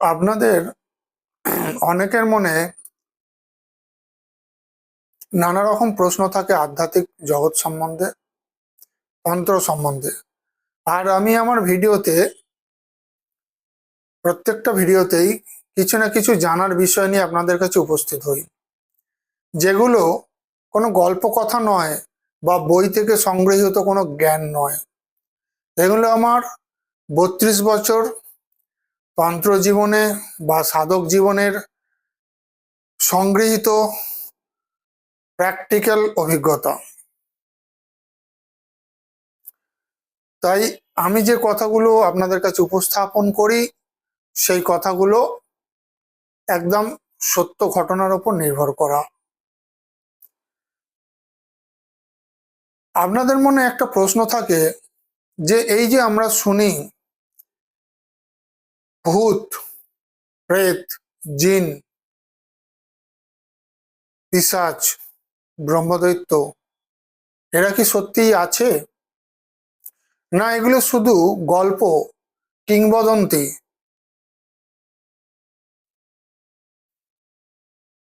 আপনাদের অনেকের মনে নানা রকম প্রশ্ন থাকে আধ্যাত্মিক জগৎ সম্বন্ধে, তন্ত্র সম্বন্ধে। আর আমি আমার ভিডিওতে, প্রত্যেকটা ভিডিওতেই কিছু না কিছু জানার বিষয় নিয়ে আপনাদের কাছে উপস্থিত হই। যেগুলো কোনো গল্প কথা নয় বা বই থেকে সংগৃহীত কোনো জ্ঞান নয়। এগুলো আমার বত্রিশ বছর তন্ত্র জীবনে বা সাধক জীবনের সংগৃহীত প্র্যাকটিক্যাল অভিজ্ঞতা। তাই আমি যে কথাগুলো আপনাদের কাছে উপস্থাপন করি, সেই কথাগুলো একদম সত্য ঘটনার উপর নির্ভর করা। আপনাদের মনে একটা প্রশ্ন থাকে যে, এই যে আমরা শুনি ভূত, প্রেত, জিন, পিসাচ, ব্রহ্মদৈত্য, এরা কি সত্যিই আছে? না, এগুলো শুধু গল্প, কিংবদন্তি।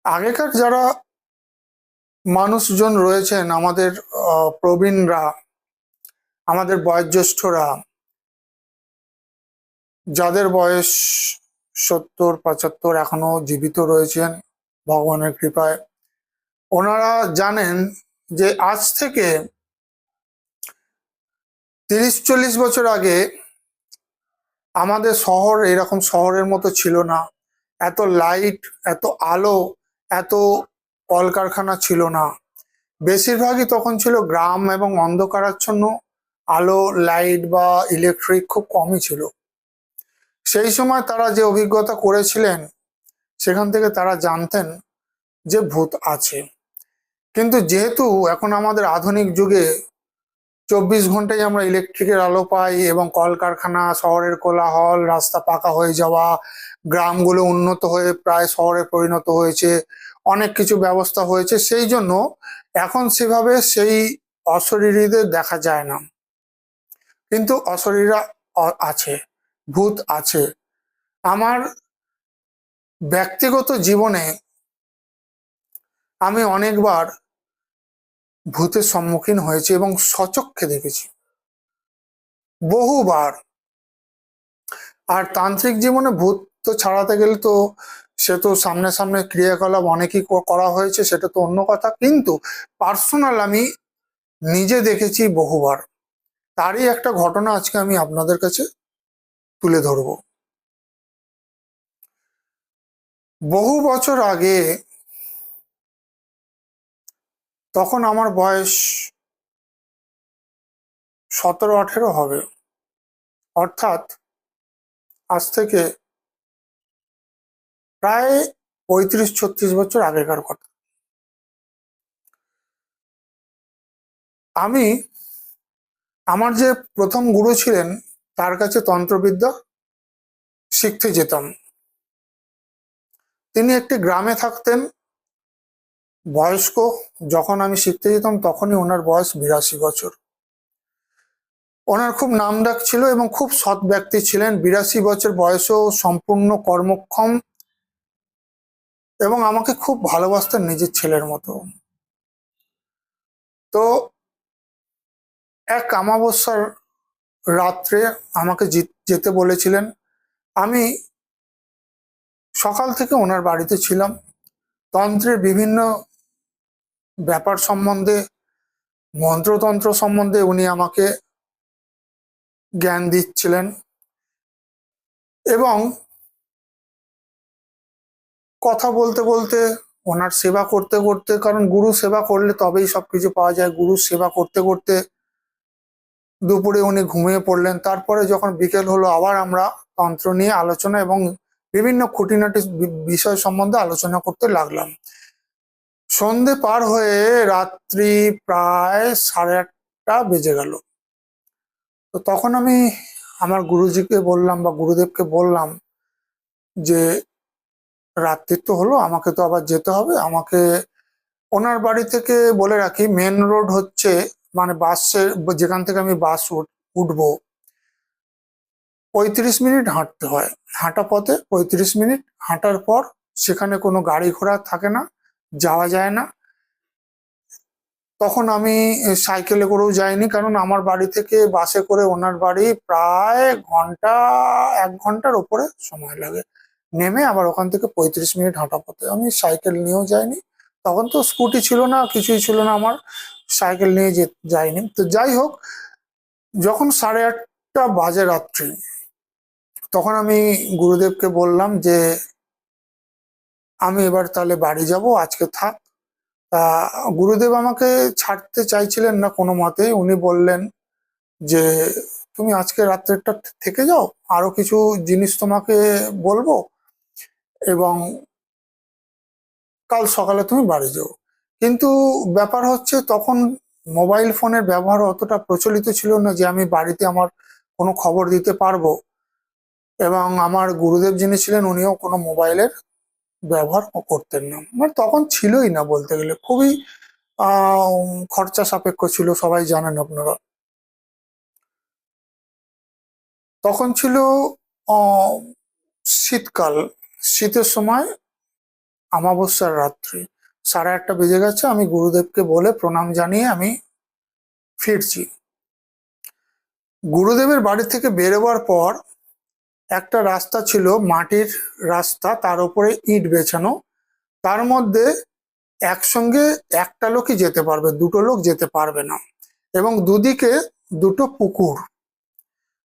আগেকার যারা মানুষজন রয়েছেন, আমাদের প্রবীণরা, আমাদের বয়োজ্যেষ্ঠরা যাদের বয়স সত্তর, পঁচাত্তর এখনও জীবিত রয়েছেন, ভগবানের কৃপায়। ওনারা জানেন যে আজ থেকে তিরিশ, চল্লিশ বছর আগে আমাদের শহর এরকম শহরের মতো ছিল না। এত লাইট এত আলো, এত কলকারখানা ছিল না। বেশিরভাগই তখন ছিল গ্রাম এবং অন্ধকারাচ্ছন্ন। আলো লাইট বা ইলেকট্রিক খুব কমই ছিল। সেই সময় তারা যে অভিজ্ঞতা করেছিলেন, সেখান থেকে তারা জানতেন যে ভূত আছে। কিন্তু যেহেতু এখন আমাদের আধুনিক যুগে চব্বিশ ঘন্টায় আমরা ইলেকট্রিকের আলো পাই এবং কলকারখানা, শহরের কোলাহল, রাস্তা পাকা হয়ে যাওয়া, গ্রামগুলো উন্নত হয়ে প্রায় শহরে পরিণত হয়েছে, অনেক কিছু ব্যবস্থা হয়েছে, সেই জন্য এখন সেভাবে সেই অশরীরীদের দেখা যায় না। কিন্তু অশরীরা আছে। ভূত আছে। আমার ব্যক্তিগত জীবনে আমি অনেকবার ভূতের সম্মুখীন হয়েছি এবং সচক্ষে দেখেছি। বহুবার। আর তান্ত্রিক জীবনে ভূত তো ছাড়াতে গেলে তো সে তো সামনে সামনে ক্রিয়াকলাপ অনেকই করা হয়েছে, সেটা তো অন্য কথা। কিন্তু পার্সোনাল আমি নিজে দেখেছি বহুবার। তারই একটা ঘটনা আজকে আমি আপনাদের কাছে তুলে ধরব। বহু বছর আগে তখন আমার বয়স সতেরো, আঠেরো হবে। অর্থাৎ আজ থেকে প্রায় পঁয়ত্রিশ, ছত্রিশ বছর আগেকার কথা। আমি আমার যে প্রথম গুরু ছিলেন তার কাছে তন্ত্রবিদ্যা শিখতে যেতাম। তিনি একটি গ্রামে থাকতেন। বয়স্ক, যখন আমি শিখতে যেতাম তখনই ওনার বয়স বিরাশি বছর। ওনার খুব নামডাক ছিল এবং খুব সৎ ব্যক্তি ছিলেন। বিরাশি বছর বয়সেও সম্পূর্ণ কর্মক্ষম এবং আমাকে খুব ভালোবাসতেন নিজের ছেলের মতো। তো এক অমাবস্যার রাত্রে আমাকে যেতে বলেছিলেন। আমি সকাল থেকে ওনার বাড়িতে ছিলাম। তন্ত্রের বিভিন্ন ব্যাপার সম্বন্ধে, মন্ত্রতন্ত্র সম্বন্ধে উনি আমাকে জ্ঞান দিচ্ছিলেন এবং কথা বলতে বলতে, ওনার সেবা করতে করতে, কারণ গুরু সেবা করলে তবেই সবকিছু পাওয়া যায়। গুরু সেবা করতে করতে দুপুরে উনি ঘুমিয়ে পড়লেন। তারপরে যখন বিকেল হলো, আবার আমরা তন্ত্র নিয়ে আলোচনা এবং বিভিন্ন খুঁটিনাটি বিষয় সম্বন্ধে আলোচনা করতে লাগলাম। সন্ধে পার হয়ে রাত্রি প্রায় সাড়ে আটটা বেজে গেল। তো তখন আমি আমার গুরুজিকে বললাম বা গুরুদেবকে বললাম যে রাত্রি তো হলো, আমাকে তো আবার যেতে হবে। আমাকে ওনার বাড়ি থেকে বলে রাখি, মেন রোড হচ্ছে মানে বাসে যেখান থেকে আমি বাস উঠ- উঠবো, পঁয়ত্রিশ মিনিট হাঁটতে হয়। হাঁটা পথে পঁয়ত্রিশ মিনিট, হাঁটার পর সেখানে কোনো গাড়ি ঘোড়া থাকে না, যাওয়া যায় না। তখন আমি সাইকেলে করেও যাইনি, কারণ আমার বাড়ি থেকে বাসে করে ওনার বাড়ি প্রায় ঘণ্টা, এক ঘণ্টার ওপরে সময় লাগে। নেমে আবার ওখান থেকে পঁয়ত্রিশ মিনিট হাঁটা পথে। আমি সাইকেল নিয়েও যাইনি। তখন তো স্কুটি ছিল না, কিছুই ছিল না আমার। সাইকেল নিয়ে যে যাইনি। তো যাই হোক, যখন সাড়ে আটটা বাজে রাত্রি, তখন আমি গুরুদেবকে বললাম যে, আমি এবার তাহলে বাড়ি যাব, আজকে থাক। তা গুরুদেব আমাকে ছাড়তে চাইছিলেন না কোনো মতেই। উনি বললেন যে, তুমি আজকে রাত্রেরটা থেকে যাও, আরও কিছু জিনিস তোমাকে বলব এবং কাল সকালে তুমি বাড়ি যাও। কিন্তু ব্যাপার হচ্ছে তখন মোবাইল ফোনের ব্যবহার অতটা প্রচলিত ছিল না যে আমি বাড়িতে আমার কোনো খবর দিতে পারব। এবং আমার গুরুদেব যিনি ছিলেন উনিও কোনো মোবাইলের ব্যবহার করতেন না। মানে তখন ছিলই না বলতে গেলে। খুবই খরচা সাপেক্ষ ছিল, সবাই জানেন আপনারা। তখন ছিল শীতকাল। শীতের সময় আমাবস্যার রাত্রি। সাড়ে আটটা বেজে গেছে, আমি গুরুদেবকে বলে প্রণাম জানিয়ে আমি ফিরছি। গুরুদেবের বাড়ি থেকে বেরোবার পর একটা রাস্তা ছিল মাটির রাস্তা, তার উপরে ইট বেছানো। তার মধ্যে একসঙ্গে একটা লোকই যেতে পারবে, দুটো লোক যেতে পারবে না। এবং দুদিকে দুটো পুকুর,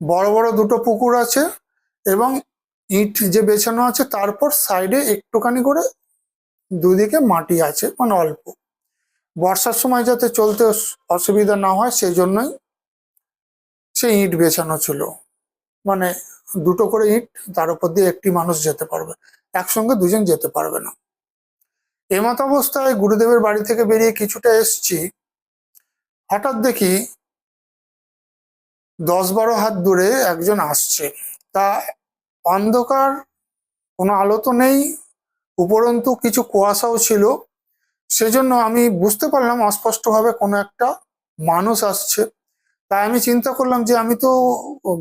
বড় বড় দুটো পুকুর আছে এবং ইট যে বেছানো আছে, তারপর সাইডে একটুখানি করে দুদিকে মাটি আছে মানে অল্প। বর্ষার সময় যাতে চলতে অসুবিধা না হয় সেই জন্যই সে ইট বেছানো ছিল। মানে দুটো করে ইট, তার উপর দিয়ে একটি মানুষ যেতে পারবে। একসঙ্গে দুজন যেতে পারবে না। এমত অবস্থায় গুরুদেবের বাড়ি থেকে বেরিয়ে কিছুটা এসছি। হঠাৎ দেখি দশ বারো হাত দূরে একজন আসছে। তা অন্ধকার, কোনো আলো তো নেই। উপরন্তু কিছু কুয়াশাও ছিল। সেজন্য আমি বুঝতে পারলাম অস্পষ্টভাবে কোনো একটা মানুষ আসছে। তাই আমি চিন্তা করলাম যে আমি তো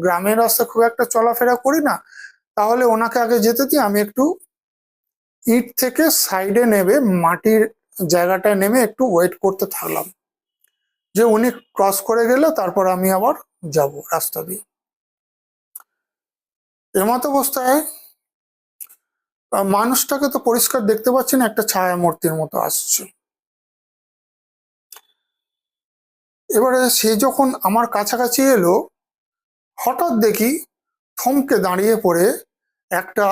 গ্রামের রাস্তা খুব একটা চলাফেরা করি না, তাহলে ওনাকে আগে যেতে দিই। আমি একটু ইট থেকে সাইডে নেবে, মাটির জায়গাটায় নেমে একটু ওয়েট করতে থাকলাম। যে উনি ক্রস করে গেলে তারপর আমি আবার যাব রাস্তা দিয়ে। এমত অবস্থায় মানুষটাকে তো পরিষ্কার দেখতে পাচ্ছি না, একটা ছায়া মূর্তির মতো আসছে। এবারে সে যখন আমার কাছাকাছি এলো, হঠাৎ দেখি থমকে দাঁড়িয়ে পড়ে একটা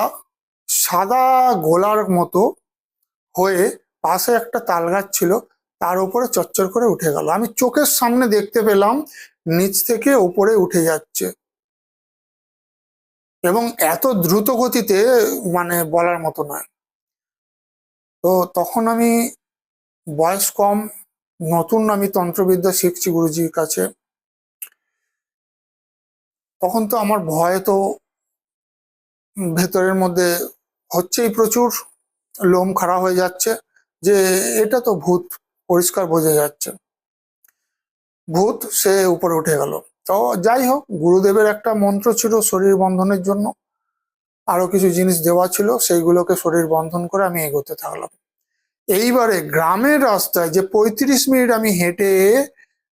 সাদা গোলার মতো হয়ে পাশে একটা তাল ছিল, তার উপরে চচ্চর করে উঠে গেল। আমি চোখের সামনে দেখতে পেলাম, নিচ থেকে উপরে উঠে যাচ্ছে। এবং এত দ্রুত গতিতে মানে বলার মতো নয়। তো তখন আমি বয়স কম, নতুন আমি তন্ত্রবিদ্যা শিখছি গুরুজির কাছে। তখন তো আমার ভয় তো ভেতরের মধ্যে হচ্ছেই প্রচুর, লোম খাড়া হয়ে যাচ্ছে যে এটা তো ভূত, পরিষ্কার বোঝা যাচ্ছে। ভূত সে উপরে উঠে গেল। তো যাই হোক, গুরুদেবের একটা মন্ত্র ছিল শরীর বন্ধনের জন্য। আরও কিছু জিনিস দেওয়া ছিল, সেইগুলোকে শরীর বন্ধন করে আমি এগোতে থাকলাম। এইবারে গ্রামের রাস্তায় যে পঁয়ত্রিশ মিনিট আমি হেঁটে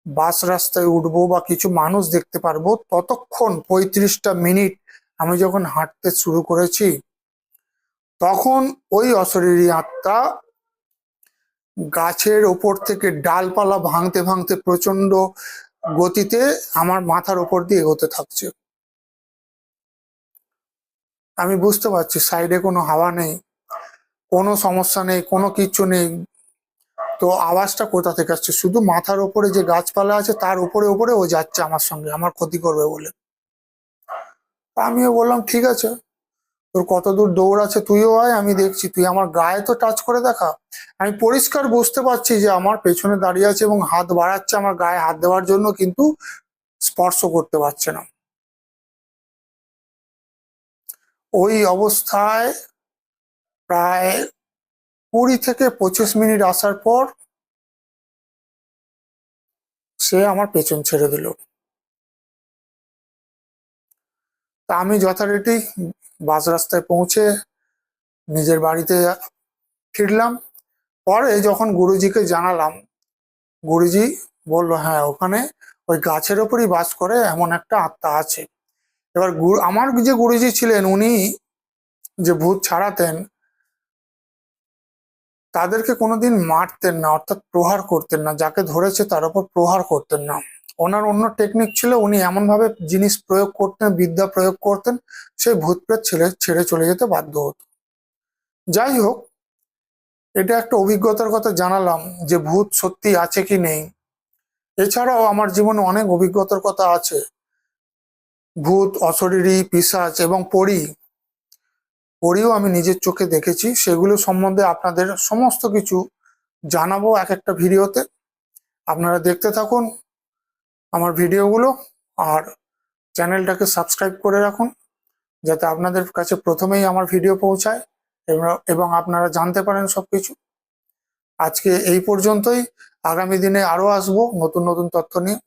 বাস রাস্তায় উঠবো বা কিছু মানুষ দেখতে পারব, ততক্ষণ পঁয়ত্রিশটা মিনিট আমি যখন হাঁটতে শুরু করেছি, তখন ওই অশরীরী আত্মা গাছের ওপর থেকে ডালপালা ভাঙতে ভাঙতে প্রচণ্ড গতিতে আমার মাথার ওপর দিয়ে এগোতে থাকছে। আমি বুঝতে পারছি, সাইডে কোনো হাওয়া নেই, কোনো সমস্যা নেই, কোনো কিচ্ছু নেই। তো আওয়াজটা কোথা থেকে আসছে? শুধু মাথার ওপরে যে গাছপালা আছে, তার উপরে উপরে ও যাচ্ছে আমার সঙ্গে, আমার ক্ষতি করবে বলে। আমিও বললাম, ঠিক আছে। তোর কত দূর দৌড় আছে তুইও আয়, আমি দেখছি। তুই আমার গায়ে তো টাচ করে দেখা। আমি পরিষ্কার বুঝতে পারছি যে আমার পেছনে দাঁড়িয়ে আছে এবং হাত বাড়াচ্ছে আমার গায়ে হাত দেওয়ার জন্য, কিন্তু স্পর্শ করতে পারছে না। ওই অবস্থায় প্রায় কুড়ি থেকে পঁচিশ মিনিট আসার পর সে আমার পেছন ছেড়ে দিল। তা আমি যথারীতি বাস রাস্তায় পৌঁছে নিজের বাড়িতে ফিরলাম। পরে যখন গুরুজিকে জানালাম, গুরুজি বলল হ্যাঁ ওখানে ওই গাছের ওপরই বাস করে এমন একটা আত্মা আছে। এবার গুরু আমার যে গুরুজি ছিলেন, উনি যে ভূত ছাড়াতেন, তাদেরকে কোনোদিন মারতেন না, অর্থাৎ প্রহার করতেন না, যাকে ধরেছে তার উপর প্রহার করতেন না। ওনার অন্য টেকনিক ছিল, উনি এমন ভাবে জিনিস প্রয়োগ করতেন, বিদ্যা প্রয়োগ করতেন, সেই ভূত প্রেত ছেড়ে চলে যেতে বাধ্য হতো। যাই হোক, এটা একটা অভিজ্ঞতার কথা জানালাম যে ভূত সত্যি আছে কি নেই। এছাড়াও আমার জীবনে অনেক অভিজ্ঞতার কথা আছে। ভূত, অশরীরী পিশাচ এবং পরী, পরীও আমি নিজের চোখে দেখেছি। সেগুলো সম্বন্ধে আপনাদের সমস্ত কিছু জানাব এক একটা ভিডিওতে। আপনারা দেখতে থাকুন আমার ভিডিওগুলো আর চ্যানেলটাকে সাবস্ক্রাইব করে রাখুন, যাতে আপনাদের কাছে প্রথমেই আমার ভিডিও পৌঁছায় এবং- আপনারা জানতে পারেন সব কিছু আজকে এই পর্যন্তই। আগামী দিনে আরও আসব নতুন নতুন তথ্য নিয়ে।